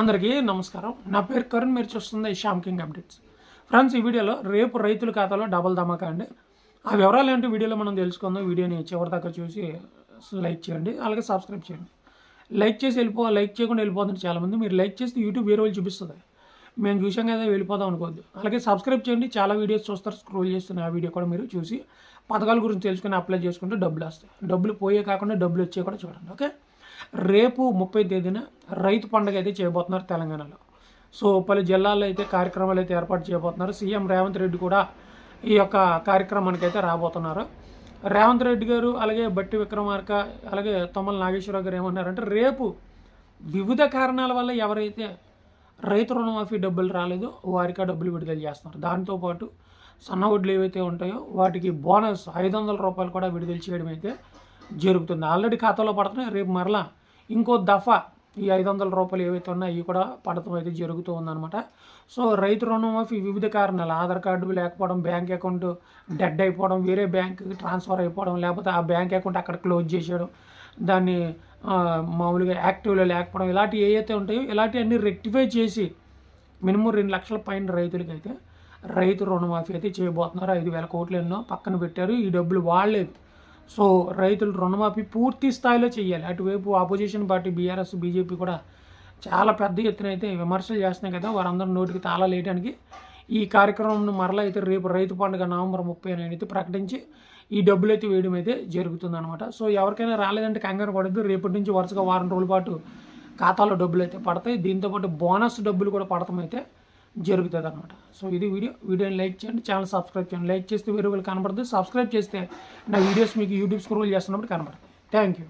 అందరికీ నమస్కారం. నా పేరు కరుణ్ మీరు చూస్తుంది శ్యామ్ కింగ్ అప్డేట్స్. ఫ్రెండ్స్ ఈ వీడియోలో రేపు రైతుల ఖాతాలో డబల్ ధమాకా అండి. ఆ వివరాలు ఏంటి వీడియోలో మనం తెలుసుకుందాం. వీడియోని చివరి దాకా చూసి లైక్ చేయండి అలాగే సబ్స్క్రైబ్ చేయండి. లైక్ చేసి వెళ్ళిపో లైక్ చేయకుండా వెళ్ళిపోతుంది చాలామంది మీరు లైక్ చేస్తే యూట్యూబ్ వేరే వాళ్ళు చూపిస్తుంది. మేము చూసాం కదా వెళ్ళిపోదాం అనుకోవద్దు. అలాగే సబ్స్క్రైబ్ చేయండి చాలా వీడియోస్ చూస్తారు స్క్రోల్ చేస్తున్న ఆ వీడియో కూడా మీరు చూసి పథకాల గురించి తెలుసుకుని అప్లై చేసుకుంటే డబ్బులు వస్తాయి. డబ్బులు పోయే కాకుండా డబ్బులు వచ్చే కూడా చూడండి ఓకే? రేపు ముప్పై తేదీన రైతు పండుగ అయితే చేయబోతున్నారు తెలంగాణలో. సో పలు జిల్లాల్లో అయితే కార్యక్రమాలు అయితే ఏర్పాటు చేయబోతున్నారు. సీఎం రేవంత్ రెడ్డి కూడా ఈ యొక్క కార్యక్రమానికి అయితే రాబోతున్నారు. రేవంత్ రెడ్డి గారు అలాగే బట్టి విక్రమార్క అలాగే తొమ్మల నాగేశ్వరరావు గారు ఏమన్నారంటే రేపు వివిధ కారణాల వల్ల ఎవరైతే రైతు రుణమాఫీ డబ్బులు రాలేదో వారికి ఆ డబ్బులు విడుదల చేస్తున్నారు. దాంతోపాటు సన్న ఏవైతే ఉంటాయో వాటికి బోనస్ ఐదు వందల రూపాయలు కూడా విడుదల చేయడం అయితే జరుగుతుంది. ఆల్రెడీ ఖాతాలో పడుతున్నాయి. రేపు మరలా ఇంకో దఫా ఈ ఐదు వందల రూపాయలు ఏవైతే ఉన్నాయో అవి కూడా పడటం అయితే జరుగుతూ ఉందన్నమాట. సో రైతు రుణమాఫీ వివిధ కారణాలు ఆధార్ కార్డు లేకపోవడం బ్యాంక్ అకౌంట్ డెడ్ అయిపోవడం వేరే బ్యాంక్కి ట్రాన్స్ఫర్ అయిపోవడం లేకపోతే ఆ బ్యాంక్ అకౌంట్ అక్కడ క్లోజ్ చేసేయడం దాన్ని మామూలుగా యాక్టివ్లో లేకపోవడం ఇలాంటివి ఏవైతే ఉంటాయో ఇలాంటివన్నీ రెక్టిఫై చేసి మినిమం రెండు లక్షల పైన రైతులకి అయితే రైతు రుణమాఫీ అయితే చేయబోతున్నారు. ఐదు వేల కోట్లు ఎన్నో పక్కన పెట్టారు. ఈ డబ్బులు వాళ్ళే సో రైతులు రుణమాఫీ పూర్తి స్థాయిలో చేయాలి అటువైపు ఆపోజిషన్ పార్టీ బీఆర్ఎస్ బీజేపీ కూడా చాలా పెద్ద ఎత్తున అయితే విమర్శలు చేస్తున్నాయి కదా. వారందరూ నోటికి తాళాలు వేయడానికి ఈ కార్యక్రమం మరలా అయితే రేపు రైతు పండుగ నవంబర్ ముప్పై అయితే ప్రకటించి ఈ డబ్బులు అయితే వేయడం అయితే జరుగుతుందన్నమాట. సో ఎవరికైనా రాలేదంటే కంగారు పడద్దు. రేపటి నుంచి వరుసగా వారం రోజుల పాటు ఖాతాలో డబ్బులు అయితే పడతాయి. దీంతోపాటు బోనస్ డబ్బులు కూడా పడతామైతే జరుగుతుంది అనమాట సో ఇది వీడియో. వీడియోని లైక్ చేయండి ఛానల్ సబ్స్క్రైబ్ చేయండి. లైక్ చేస్తే వేరే వాళ్ళు కనబడుతుంది సబ్స్క్రైబ్ చేస్తే నా వీడియోస్ మీకు యూట్యూబ్ స్క్రోల్ చేస్తున్నప్పుడు కనబడుతుంది థ్యాంక్ యూ.